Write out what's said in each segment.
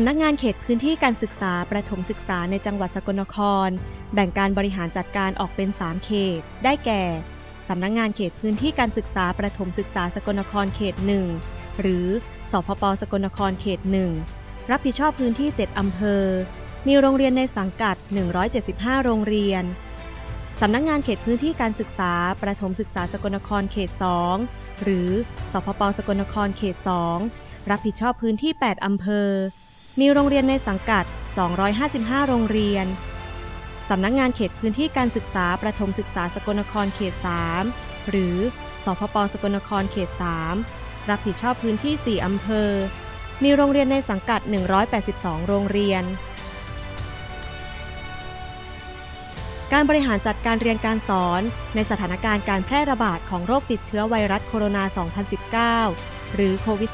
ำนักงานเขตพื้นที่การศึกษาประถมศึกษาในจังหวัดสกลนคร แบ่งการบริหารจัดการออกเป็น 3 เขต ได้แก่ สำนักงานเขตพื้นที่การศึกษาประถมศึกษาสกลนครเขต 1 หรือสพปสกลนครเขต 1 รับผิดชอบพื้นที่ 7 อำเภอ มีโรงเรียนในสังกัด 175 โรงเรียน สำนักงานเขตพื้นที่การศึกษาประถมศึกษาสกลนครเขต 2 หรือสพปสกลนครเขต 2 รับผิดชอบพื้นที่ 8 อำเภอ มีโรงเรียนในสังกัด 255 โรงเรียน สำนักงานเขตพื้นที่การศึกษาประถมศึกษาสกลนครเขต 3 หรือสพปสกลนครเขต 3 รับผิดชอบพื้นที่ 4 อำเภอ มีโรงเรียนในสังกัด 182 โรงเรียน การบริหารจัดการเรียนการสอนในสถานการณ์การแพร่ระบาดของโรคติดเชื้อไวรัสโคโรนา 2019 หรือโควิด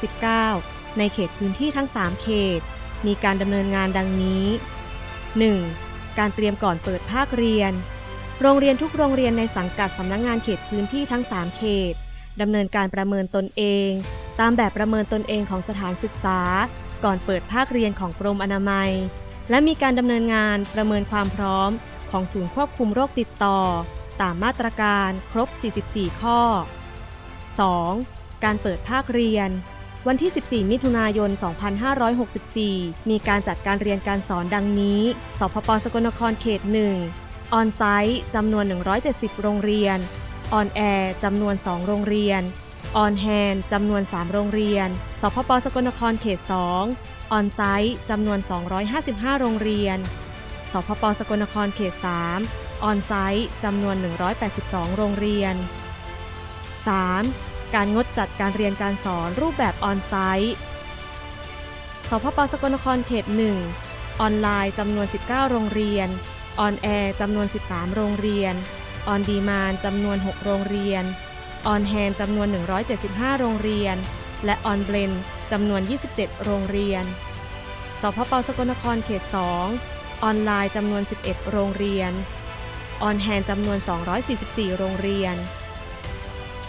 -19 ในเขตพื้นที่ทั้ง 3 เขต มีการดำเนินงานดังนี้ 1. การเตรียมก่อนเปิดภาคเรียน โรงเรียนทุกโรงเรียนในสังกัดสำนักงงานเขตพื้นที่ทั้ง 3 เขตดำเนินการประเมินตนเอง ตามแบบประเมินตนเองของสถานศึกษา ก่อนเปิดภาคเรียนของกรมอนามัย และมีการดำเนินงานประเมินความพร้อม ของศูนย์ควบคุมโรคติดต่อ ตามมาตรการครบ 44 ข้อ 2. การเปิดภาคเรียน วันที่ 14 มิถุนายน 2564 มีการจัดการเรียนการสอนดังนี้ สพปสกลนครเขต 1 ออนไซต์จำนวน 170 โรงเรียน ออนแอร์จำนวน 2 โรงเรียน ออนแฮนจำนวน 3 โรงเรียน สพปสกลนครเขต 2 ออนไซต์จำนวน 255 โรงเรียน สพปสกลนครเขต 3 ออนไซต์จำนวน 182 โรงเรียน 3. การงดจัดการเรียนการสอนรูปแบบออนไซต์สพปสกลนครเขต 1 ออนไลน์จำนวน 19 โรงเรียน ออนแอร์จำนวน 13 โรงเรียน ออนดีมานจำนวน 6 โรงเรียน ออนแฮนจำนวน 175 โรงเรียน และออนเบลนจำนวน 27 โรงเรียน สพปสกลนครเขต 2 ออนไลน์จำนวน 11 โรงเรียน ออนแฮนจำนวน 244 โรงเรียน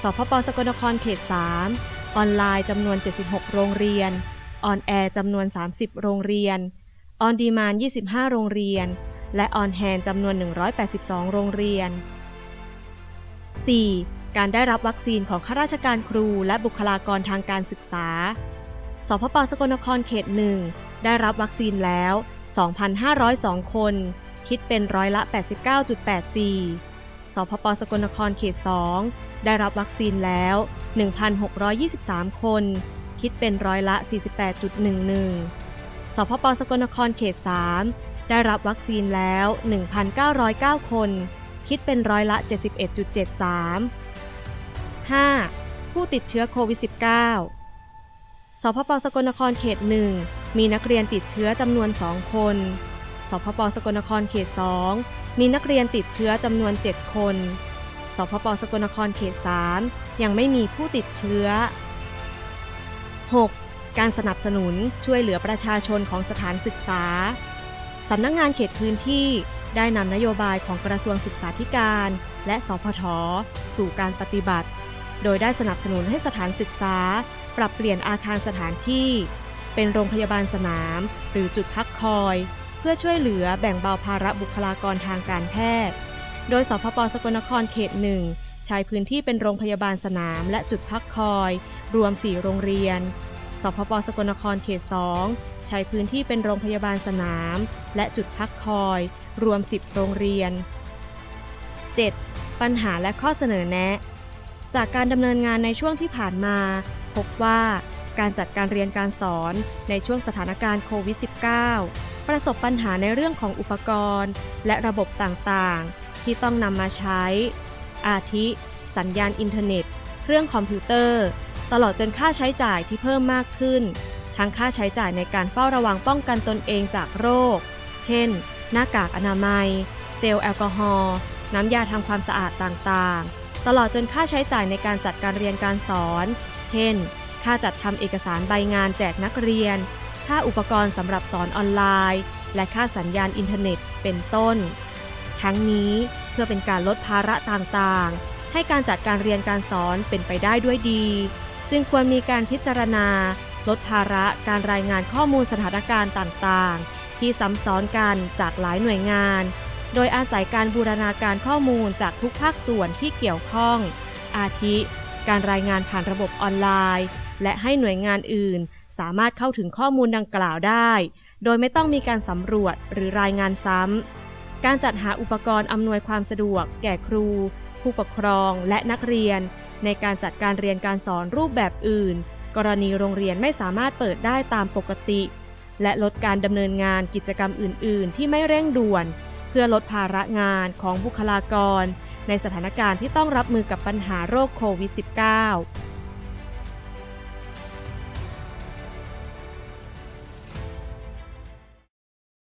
สพปสกลนครเขต 3 ออนไลน์จำนวน 76 โรงเรียน ออนแอร์จำนวน 30 โรงเรียน ออนดีมาน 25 โรงเรียน และออนแฮนจำนวน 182 โรงเรียน 4. การได้รับวัคซีนของข้าราชการครูและบุคลากรทางการศึกษา สพปสกลนครเขต 1 ได้รับวัคซีนแล้ว 2,502 คน คิดเป็นร้อยละ 89.84 สพปสกลนครเขต 2 ได้รับวัคซีนแล้ว 1,623 คน คิดเป็นร้อยละ 48.11 สพปสกลนครเขต 3 ได้รับวัคซีนแล้ว 1,909 คน คิดเป็นร้อยละ 71.73 5. ผู้ติดเชื้อโควิด -19 สพปสกลนครเขต 1 มีนักเรียนติดเชื้อจำนวน 2 คน พปสกลนครเขต 2 มีนักเรียนติดเชื้อจำนวน 7 คน สพปสกลนครเขต 3 ยังไม่มีผู้ติดเชื้อ 6. การสนับสนุนช่วยเหลือประชาชนของสถานศึกษา สำนักงงานเขตพื้นที่ได้นำนโยบายของกระทรวงศึกษาธิการ และสพทสู่การปฏิบัติ โดยได้สนับสนุนให้สถานศึกษา ปรับเปลี่ยนอาคารสถานที่ เป็นโรงพยาบาลสนาม หรือจุดพักคอย พื่อช่วยเหลือแบ่งเบาภาระบุคลากรทางการแพทย์ โดยสพปสกลนครเขตหนึ่งใช้พื้นที่เป็นโรงพยาบาลสนามและจุดพักคอย รวม 4 โรงเรียน สพปสกลนครเขต 2 ใช้พื้นที่เป็นโรงพยาบาลสนาม และจุดพักคอย รวม 10 โรงเรียน 7. ปัญหาและข้อเสนอแนะ จากการดำเนินงานในช่วงที่ผ่านมา พบว่าการจัดการเรียนการสอนในช่วงสถานการณ์โควิด -19 ประสบปัญหาในเรื่องของอุปกรณ์ และระบบต่างๆ ที่ต้องนำมาใช้ อาทิ สัญญาณอินเทอร์เน็ต เครื่องคอมพิวเตอร์ ตลอดจนค่าใช้จ่ายที่เพิ่มมากขึ้น ทั้งค่าใช้จ่ายในการเฝ้าระวังป้องกันตนเองจากโรค เช่น หน้ากากอนามัย เจลแอลกอฮอล์ น้ำยาทำความสะอาดต่างๆ ตลอดจนค่าใช้จ่ายในการจัดการเรียนการสอน เช่น ค่าจัดทำเอกสารใบงานแจกนักเรียน ค่าอุปกรณ์สำหรับสอนออนไลน์ และค่าสัญญาณอินเทอร์เน็ตเป็นต้น ทั้งนี้เพื่อเป็นการลดภาระต่างๆ ให้การจัดการเรียนการสอนเป็นไปได้ด้วยดี จึงควรมีการพิจารณา ลดภาระการรายงานข้อมูลสถานการณ์ต่างๆ ที่ซ้ำซ้อนกันจากหลายหน่วยงาน โดยอาศัยการบูรณาการข้อมูลจากทุกภาคส่วนที่เกี่ยวข้อง อาทิ การรายงานผ่านระบบออนไลน์ และให้หน่วยงานอื่น สามารถเข้าถึงข้อมูลดังกล่าวได้ โดยไม่ต้องมีการสำรวจหรือรายงานซ้ำ การจัดหาอุปกรณ์อำนวยความสะดวก แก่ครู ผู้ปกครอง และนักเรียน ในการจัดการเรียนการสอนรูปแบบอื่น กรณีโรงเรียนไม่สามารถเปิดได้ตามปกติ และลดการดำเนินงานกิจกรรมอื่น ๆ ที่ไม่เร่งด่วน เพื่อลดภาระงานของบุคลากร ในสถานการณ์ที่ต้องรับมือกับปัญหาโรคโควิด -19